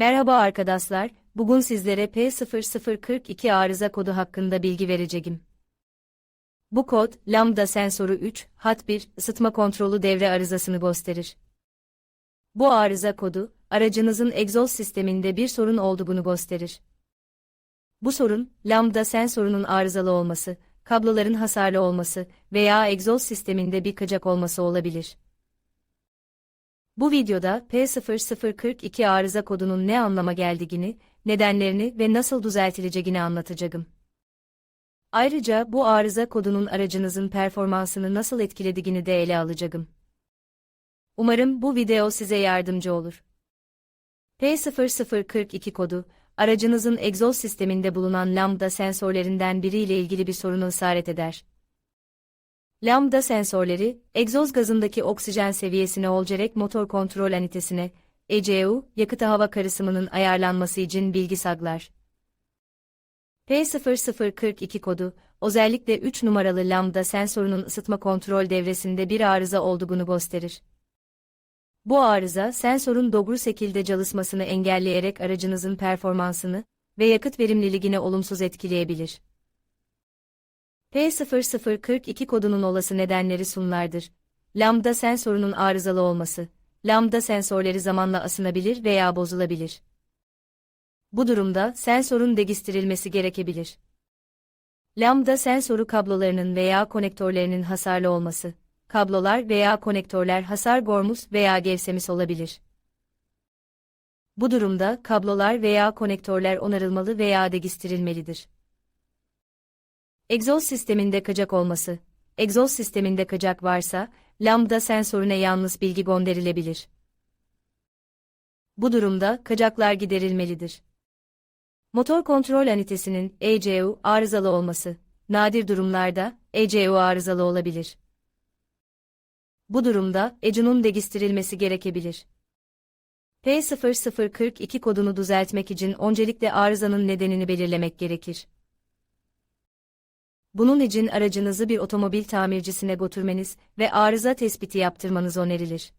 Merhaba arkadaşlar, bugün sizlere P0042 arıza kodu hakkında bilgi vereceğim. Bu kod, lambda sensörü 3, hat 1, ısıtma kontrolü devre arızasını gösterir. Bu arıza kodu, aracınızın egzoz sisteminde bir sorun olduğunu gösterir. Bu sorun, lambda sensörünün arızalı olması, kabloların hasarlı olması veya egzoz sisteminde bir kaçak olması olabilir. Bu videoda P0042 arıza kodunun ne anlama geldiğini, nedenlerini ve nasıl düzeltileceğini anlatacağım. Ayrıca bu arıza kodunun aracınızın performansını nasıl etkilediğini de ele alacağım. Umarım bu video size yardımcı olur. P0042 kodu, aracınızın egzoz sisteminde bulunan lambda sensörlerinden biriyle ilgili bir sorunu ısrar eder. Lambda sensörleri, egzoz gazındaki oksijen seviyesine olcerek motor kontrol anitesine, ECU, yakıt hava karışımının ayarlanması için bilgi saklar. P0042 kodu, özellikle 3 numaralı lambda sensörünün ısıtma kontrol devresinde bir arıza olduğunu gösterir. Bu arıza, sensörün doğru şekilde çalışmasını engelleyerek aracınızın performansını ve yakıt verimliliğini olumsuz etkileyebilir. P0042 kodunun olası nedenleri sunlardır. Lambda sensörünün arızalı olması. Lambda sensörleri zamanla asınabilir veya bozulabilir. Bu durumda sensörün değiştirilmesi gerekebilir. Lambda sensörü kablolarının veya konektörlerinin hasarlı olması. Kablolar veya konektörler hasar görmüş veya gevşemiş olabilir. Bu durumda kablolar veya konektörler onarılmalı veya değiştirilmelidir. Egzoz sisteminde kaçak olması. Egzoz sisteminde kaçak varsa, lambda sensörüne yalnız bilgi gönderilebilir. Bu durumda kaçaklar giderilmelidir. Motor kontrol anitesinin ECU arızalı olması. Nadir durumlarda ECU arızalı olabilir. Bu durumda ECU'nun değiştirilmesi gerekebilir. P0042 kodunu düzeltmek için öncelikle arızanın nedenini belirlemek gerekir. Bunun için aracınızı bir otomobil tamircisine götürmeniz ve arıza tespiti yaptırmanız önerilir.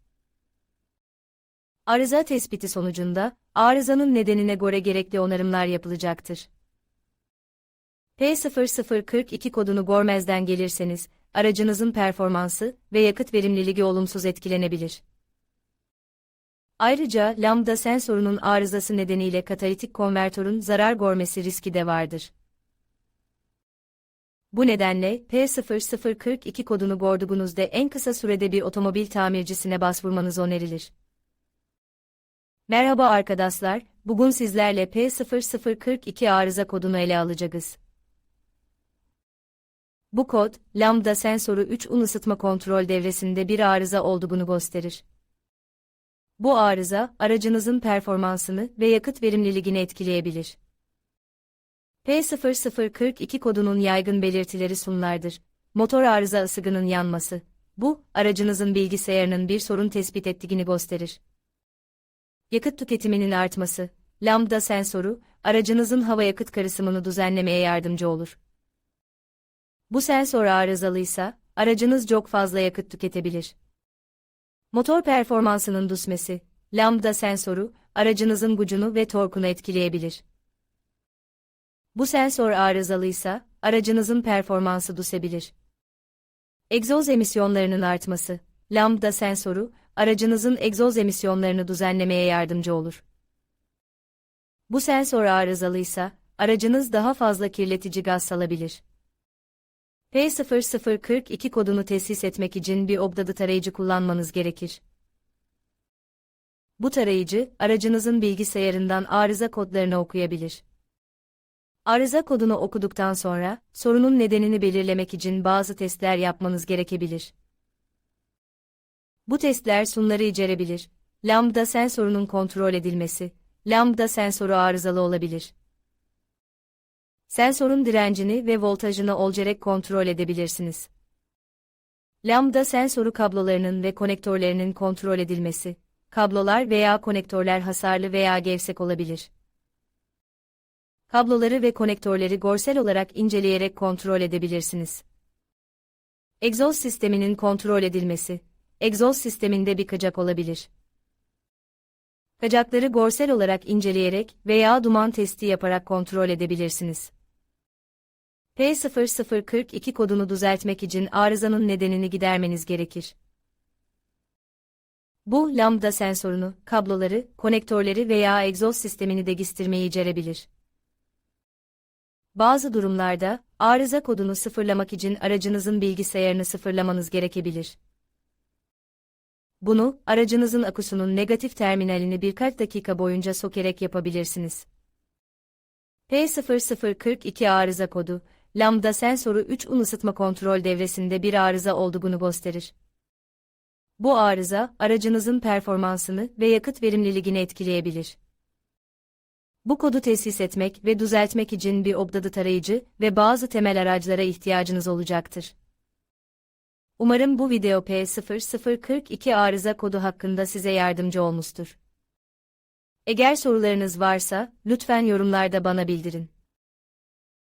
Arıza tespiti sonucunda, arızanın nedenine göre gerekli onarımlar yapılacaktır. P0042 kodunu görmezden gelirseniz, aracınızın performansı ve yakıt verimliliği olumsuz etkilenebilir. Ayrıca lambda sensörünün arızası nedeniyle katalitik konvertörün zarar görmesi riski de vardır. Bu nedenle P0042 kodunu gördüğünüzde en kısa sürede bir otomobil tamircisine başvurmanız önerilir. Merhaba arkadaşlar, bugün sizlerle P0042 arıza kodunu ele alacağız. Bu kod, lambda sensörü 3 un ısıtma kontrol devresinde bir arıza olduğunu gösterir. Bu arıza, aracınızın performansını ve yakıt verimliliğini etkileyebilir. P0042 kodunun yaygın belirtileri sunlardır. Motor arıza ısıgının yanması. Bu, aracınızın bilgisayarının bir sorun tespit ettiğini gösterir. Yakıt tüketiminin artması. Lambda sensörü, aracınızın hava yakıt karışımını düzenlemeye yardımcı olur. Bu sensör arızalıysa, aracınız çok fazla yakıt tüketebilir. Motor performansının düşmesi. Lambda sensörü, aracınızın gücünü ve torkunu etkileyebilir. Bu sensör arızalıysa, aracınızın performansı düşebilir. Egzoz emisyonlarının artması. Lambda sensörü, aracınızın egzoz emisyonlarını düzenlemeye yardımcı olur. Bu sensör arızalıysa, aracınız daha fazla kirletici gaz salabilir. P0042 kodunu tesis etmek için bir obdadı tarayıcı kullanmanız gerekir. Bu tarayıcı, aracınızın bilgisayarından arıza kodlarını okuyabilir. Arıza kodunu okuduktan sonra, sorunun nedenini belirlemek için bazı testler yapmanız gerekebilir. Bu testler sunları içerebilir. Lambda sensörünün kontrol edilmesi, lambda sensörü arızalı olabilir. Sensörün direncini ve voltajını olcerek kontrol edebilirsiniz. Lambda sensörü kablolarının ve konektörlerinin kontrol edilmesi, kablolar veya konektörler hasarlı veya gevşek olabilir kabloları ve konektörleri görsel olarak inceleyerek kontrol edebilirsiniz. Egzoz sisteminin kontrol edilmesi. Egzoz sisteminde bir kaçak olabilir. Kacakları görsel olarak inceleyerek veya duman testi yaparak kontrol edebilirsiniz. P0042 kodunu düzeltmek için arızanın nedenini gidermeniz gerekir. Bu, lambda sensörünü, kabloları, konektörleri veya egzoz sistemini değiştirmeyi içerebilir. Bazı durumlarda, arıza kodunu sıfırlamak için aracınızın bilgisayarını sıfırlamanız gerekebilir. Bunu, aracınızın akusunun negatif terminalini birkaç dakika boyunca sokerek yapabilirsiniz. P0042 arıza kodu, lambda sensörü 3 un ısıtma kontrol devresinde bir arıza olduğunu gösterir. Bu arıza, aracınızın performansını ve yakıt verimliliğini etkileyebilir. Bu kodu tesis etmek ve düzeltmek için bir obdadı tarayıcı ve bazı temel araçlara ihtiyacınız olacaktır. Umarım bu video P0042 arıza kodu hakkında size yardımcı olmuştur. Eğer sorularınız varsa, lütfen yorumlarda bana bildirin.